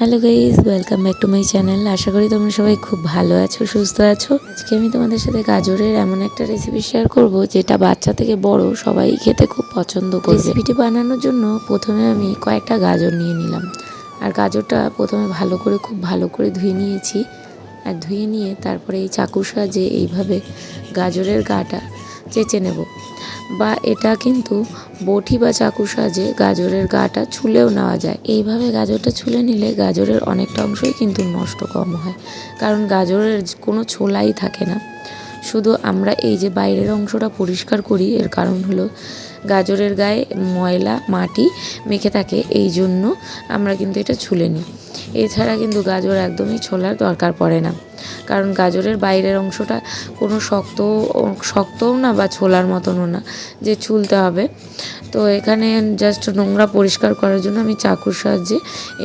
Hello guys welcome back to my channel আশা করি তোমরা সবাই খুব ভালো আছো সুস্থ আছো। আজকে আমি তোমাদের সাথে গাজরের এমন একটা রেসিপি শেয়ার করব যেটা বাচ্চা থেকে বড় সবাই খেতে খুব পছন্দ করবে। রেসিপিটি বানানোর জন্য প্রথমে আমি কয়েকটা গাজর নিয়ে নিলাম। আর গাজরটা প্রথমে ভালো করে খুব ভালো করে ধুয়ে নিয়েছি। আর ধুয়ে নিয়ে তারপরে এই চাকুর সাহায্যে এইভাবে গাজরের গাটা চেঁচে নেব। বা এটা কিন্তু বটি বা চাকু সাজে গাজরের গাটা ছুলেও নেওয়া যায়। এইভাবে গাজরটা ছুলে নিলে গাজরের অনেকটা অংশই কিন্তু নষ্ট কম হয়। কারণ গাজরের কোনো ছোলাই থাকে না। শুধু আমরা এই যে বাইরের অংশটা পরিষ্কার করি, এর কারণ হলো গাজরের গায়ে ময়লা, মাটি মেখে থাকে, এই জন্য আমরা কিন্তু এটা ছুলে নিই। এছাড়া কিন্তু গাজর একদমই ছোলার দরকার পড়ে না। কারণ গাজরের বাইরের অংশটা কোনো শক্ত, শক্তও না বা ছোলার মতনও না, যে ছুলতে হবে। তো এখানে জাস্ট নোংরা পরিষ্কার করার জন্য আমি চাকুর সাহায্যে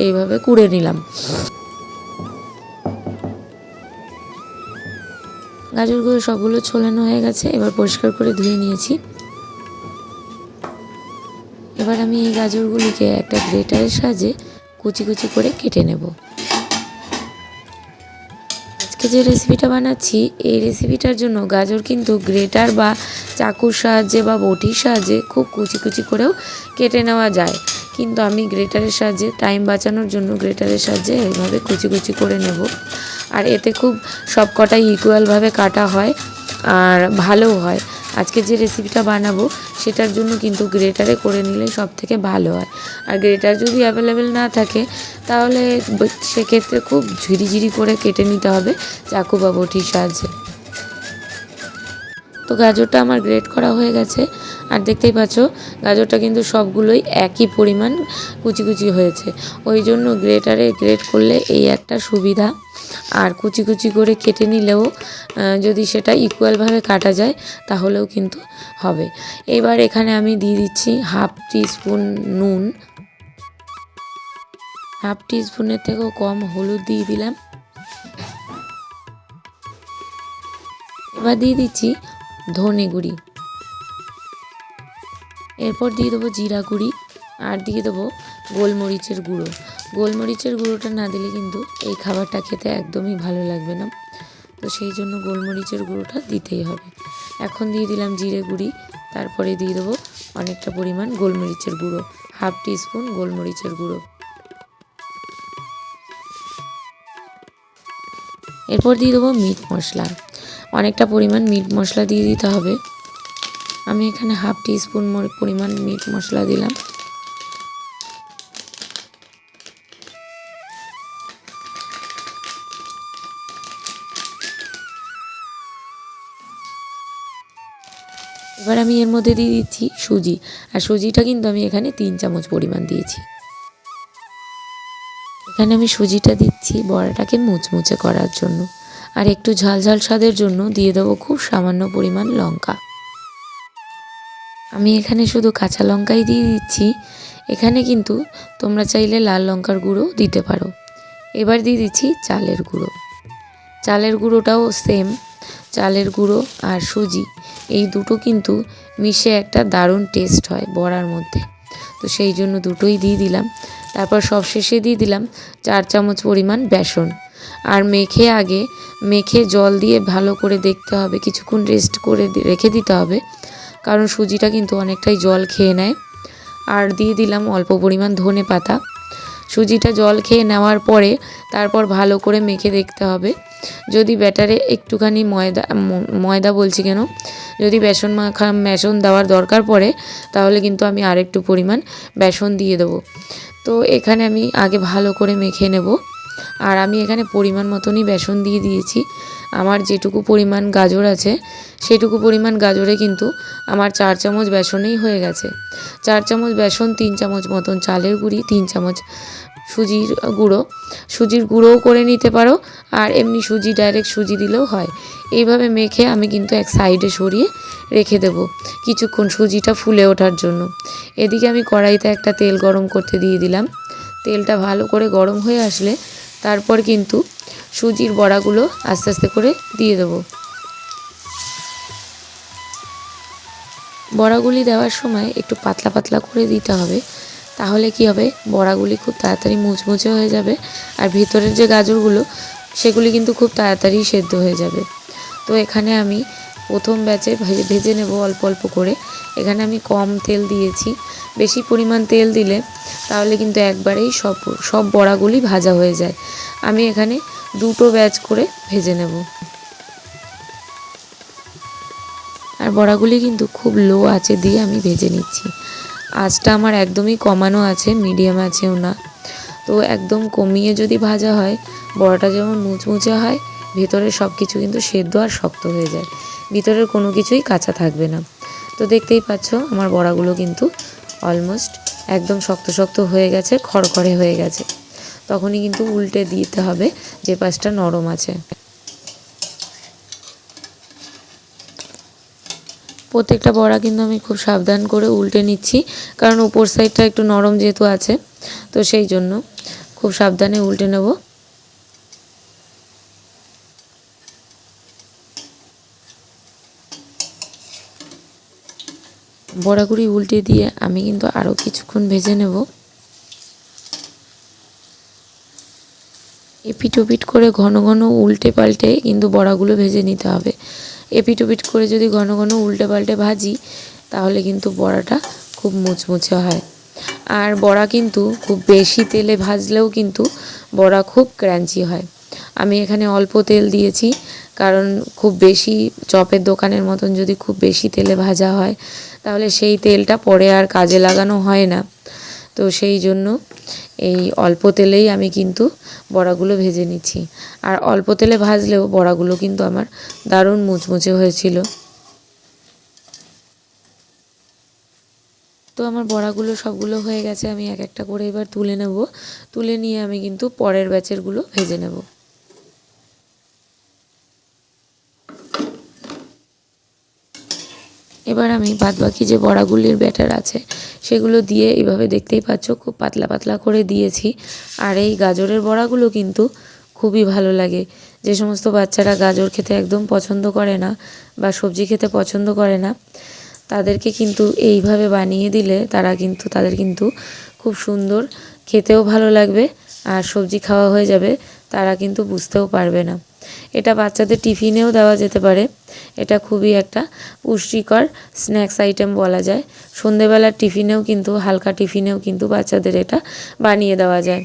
এইভাবে কুড়ে নিলাম। গাজরগুলো সবগুলো ছোলানো হয়ে গেছে, এবার পরিষ্কার করে ধুয়ে নিয়েছি। এবার আমি এই গাজরগুলিকে একটা গ্রেটারের সাহায্যে কুচি কুচি করে কেটে নেব। আজকে যে রেসিপিটা বানাচ্ছি, এই রেসিপিটার জন্য গাজর কিন্তু গ্রেটার বা চাকুর সাহায্যে বা বটির সাহায্যে খুব কুচি কুচি করেও কেটে নেওয়া যায়। কিন্তু আমি গ্রেটারের সাহায্যে টাইম বাঁচানোর জন্য গ্রেটারের সাহায্যে এইভাবে কুচি কুচি করে নেব। আর এতে খুব সব কটাই ইকুয়ালভাবে কাটা হয় আর ভালোও হয়। আজকে যে রেসিপিটা বানাবো, সেটার জন্য কিন্তু গ্রেটারে করে নিলে সব থেকে ভালো হয়। আর গ্রেটার যদি অ্যাভেলেবেল না থাকে, তাহলে সেক্ষেত্রে খুব ঝিরিঝিরি করে কেটে নিতে হবে চাকু বা বটির সাহায্যে। তো গাজরটা আমার গ্রেট করা হয়ে গেছে। আর দেখতেই পাচ্ছ, গাজরটা কিন্তু সবগুলোই একই পরিমাণ কুচি কুচি হয়েছে। ওই জন্য গ্রেটারে গ্রেট করলে এই একটা সুবিধা। আর কুচি কুচি করে কেটে নিলেও যদি সেটা ইকুয়ালভাবে কাটা যায়, তাহলেও কিন্তু হবে। এবার এখানে আমি দিয়ে দিচ্ছি হাফ স্পুন নুন। হাফ স্পুনের থেকেও কম হলুদ দিয়ে দিলাম। এবার দিয়ে দিচ্ছি ধনে গুঁড়ি। এরপর দিয়ে দেবো জিরা গুঁড়ি, আর দিয়ে দেবো গোলমরিচের গুঁড়ো। গোলমরিচের গুঁড়োটা না দিলে কিন্তু এই খাবারটা খেতে একদমই ভালো লাগবে না। তো সেই জন্য গোলমরিচের গুঁড়োটা দিতেই হবে। এখন দিয়ে দিলাম জিরে গুঁড়ি, তারপরে দিয়ে দেবো অনেকটা পরিমাণ গোলমরিচের গুঁড়ো, হাফ স্পুন গোলমরিচের গুঁড়ো। এরপর দিয়ে দেবো মিট মশলা। অনেকটা পরিমাণ মিট মশলা দিয়ে দিতে হবে। আমি এখানে হাফ টি স্পুন পরিমাণ মিট মশলা দিলাম। এবার আমি এর মধ্যে দিয়ে দিচ্ছি সুজি। আর সুজিটা কিন্তু আমি এখানে তিন চামচ পরিমাণ দিয়েছি। এখানে আমি সুজিটা দিচ্ছি বড়াটাকে মুচমুচে করার জন্য। আর একটু ঝাল ঝাল স্বাদের জন্য দিয়ে দেবো খুব সামান্য পরিমাণ লঙ্কা। আমি এখানে শুধু কাঁচা লঙ্কাই দিয়ে দিচ্ছি। এখানে কিন্তু তোমরা চাইলে লাল লঙ্কার গুঁড়ো দিতে পারো। এবার দিয়ে দিচ্ছি চালের গুঁড়ো। চালের গুঁড়োটাও সেম চালের গুঁড়ো আর সুজি। এই দুটো কিন্তু মিশে একটা দারুণ টেস্ট হয় বড়ার মধ্যে। তো সেই জন্য দুটোই দিয়ে দিলাম। তারপর সবশেষে দিয়ে দিলাম চার চামচ পরিমাণ বেসন। আর মেখে আগে, মেখে জল দিয়ে ভালো করে দেখতে হবে, কিছুক্ষণ রেস্ট করে রেখে দিতে হবে। কারণ সুজিটা কিন্তু অনেকটাই জল খেয়ে নেয়। আর দিয়ে দিলাম অল্প পরিমাণ ধনে পাতা সুজিটা জল খেয়ে নেওয়ার পরে তারপর ভালো করে মেখে দেখতে হবে। যদি ব্যাটারে একটুখানি ময়দা ময়দা বলছি কেন? যদি বেসন মাখা, বেসন দেওয়ার দরকার পড়ে, তাহলে কিন্তু আমি আরেকটু পরিমাণ বেসন দিয়ে দেবো। তো এখানে আমি আগে ভালো করে মেখে নেব। আর আমি এখানে পরিমাণ মতনই বেসন দিয়ে দিয়েছি। আমার যেটুকু পরিমাণ গাজর আছে, সেটুকু পরিমাণ গাজরে কিন্তু আমার চার চামচ বেসনেই হয়ে গেছে। চার চামচ বেসন, তিন চামচ মতন চালের গুঁড়ি, তিন চামচ সুজির গুঁড়ো। সুজির গুঁড়োও করে নিতে পারো আর এমনি সুজি, ডাইরেক্ট সুজি দিলেও হয়। এইভাবে মেখে আমি কিন্তু এক সাইডে সরিয়ে রেখে দেব কিছুক্ষণ সুজিটা ফুলে ওঠার জন্য। এদিকে আমি কড়াইতে একটা তেল গরম করতে দিয়ে দিলাম। তেলটা ভালো করে গরম হয়ে আসলে তারপর কিন্তু সুজির বড়াগুলো আস্তে আস্তে করে দিয়ে দেবো। বড়াগুলি দেওয়ার সময় একটু পাতলা পাতলা করে দিতে হবে, তাহলে কি হবে? বড়াগুলি খুব তাড়াতাড়ি মুচমুচে হয়ে যাবে আর ভিতরের যে গাজরগুলো, সেগুলি কিন্তু খুব তাড়াতাড়ি সেদ্ধ হয়ে যাবে। তো এখানে আমি প্রথম ব্যাচে ভেজে নেব অল্প অল্প করে। এখানে আমি কম তেল দিয়েছি। বেশি পরিমাণ তেল দিলে তাহলে কিন্তু একবারেই সব সব বড়াগুলি ভাজা হয়ে যায়। আমি এখানে দুটো ব্যাচ করে ভেজে নেব। আর বড়াগুলি কিন্তু খুব লো আছে দিয়ে আমি ভেজে নিচ্ছি। আঁচটা আমার একদমই কমানো আছে, মিডিয়াম আছেও না। তো একদম কমিয়ে যদি ভাজা হয়, বড়াটা যেমন মুচমুচে হয় ভেতরে সব কিছু কিন্তু সেদ্ধ আর শক্ত হয়ে যায়। ভিতরের কোনো কিছুই কাঁচা থাকবে না। তো দেখতেই পাচ্ছ, আমার বড়াগুলো কিন্তু অলমোস্ট একদম শক্ত শক্ত হয়ে গেছে, খড়খড়ে হয়ে গেছে। তখনই কিন্তু উল্টে দিতে হবে, যে পাশটা নরম আছে। প্রত্যেকটা বড়া কিন্তু আমি খুব সাবধান করে উল্টে নিচ্ছি, কারণ উপর সাইডটা একটু নরম যেহেতু আছে, তো সেই জন্য খুব সাবধানে উল্টে নেব। বড়াগুড়ি উল্টে দিয়ে আমি কিন্তু আরও কিছুক্ষণ ভেজে নেব। এপিট ওপিট করে ঘন ঘন উল্টে পাল্টে কিন্তু বড়াগুলো ভেজে নিতে হবে। এপিট ওপিট করে যদি ঘন ঘন উল্টে পাল্টে ভাজি, তাহলে কিন্তু বড়াটা খুব মুচমুচে হয়। আর বড়া কিন্তু খুব বেশি তেলে ভাজলেও কিন্তু বড়া খুব ক্র্যাঞ্চি হয়। আমি এখানে অল্প তেল দিয়েছি। কারণ খুব বেশি চপের দোকানের মতন যদি খুব বেশি তেলে ভাজা হয়, তাহলে সেই তেলটা পরে আর কাজে লাগানো হয় না। তো সেই জন্য এই অল্প তেলেই আমি কিন্তু বড়াগুলো ভেজে নিচ্ছি। আর অল্প তেলে ভাজলেও বড়াগুলো কিন্তু আমার দারুণ মুচমুচে হয়েছিল। তো আমার বড়াগুলো সবগুলো হয়ে গেছে, আমি এক একটা করে এবার তুলে নেব। তুলে নিয়ে আমি কিন্তু পরের ব্যাচেরগুলো ভেজে নেব। এবার আমি বাদবাকি যে বড়াগুলির ব্যাটার আছে, সেগুলো দিয়ে এইভাবে দেখতেই পাচ্ছ খুব পাতলা পাতলা করে দিয়েছি। আর এই গাজরের বড়াগুলো কিন্তু খুবই ভালো লাগে। যে সমস্ত বাচ্চারা গাজর খেতে একদম পছন্দ করে না বা সবজি খেতে পছন্দ করে না, তাদেরকে কিন্তু এইভাবে বানিয়ে দিলে তারা কিন্তু, তাদের কিন্তু খুব সুন্দর, খেতেও ভালো লাগবে আর সবজি খাওয়া হয়ে যাবে, তারা কিন্তু বুঝতেও পারবে না। এটা বাচ্চাদের টিফিনেও দেওয়া যেতে পারে। এটা খুবই একটা পুষ্টিকর স্ন্যাক্স আইটেম বলা যায়। সন্ধেবেলার টিফিনেও কিন্তু, হালকা টিফিনেও কিন্তু বাচ্চাদের এটা বানিয়ে দেওয়া যায়।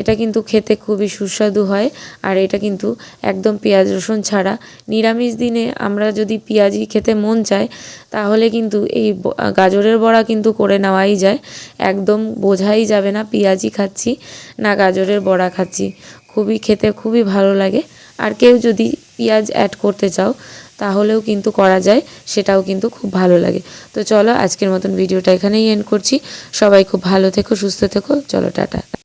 এটা কিন্তু খেতে খুবই সুস্বাদু হয় আর এটা কিন্তু একদম পেঁয়াজ রসুন ছাড়া। নিরামিষ দিনে আমরা যদি পেঁয়াজি খেতে মন চায়, তাহলে কিন্তু এই গাজরের বড়া কিন্তু করে নেওয়াই যায়। একদম বোঝাই যাবে না পেঁয়াজি খাচ্ছি না গাজরের বড়া খাচ্ছি। খুবই খেতে খুবই ভালো লাগে। আর কেউ যদি পেঁয়াজ অ্যাড করতে চাও তাহলেও কিন্তু করা যায়, সেটাও কিন্তু খুব ভালো লাগে। তো চলো আজকের মতন ভিডিওটা এখানেই এন্ড করছি। সবাই খুব ভালো থেকো, সুস্থ থেকো। চলো, টাটা।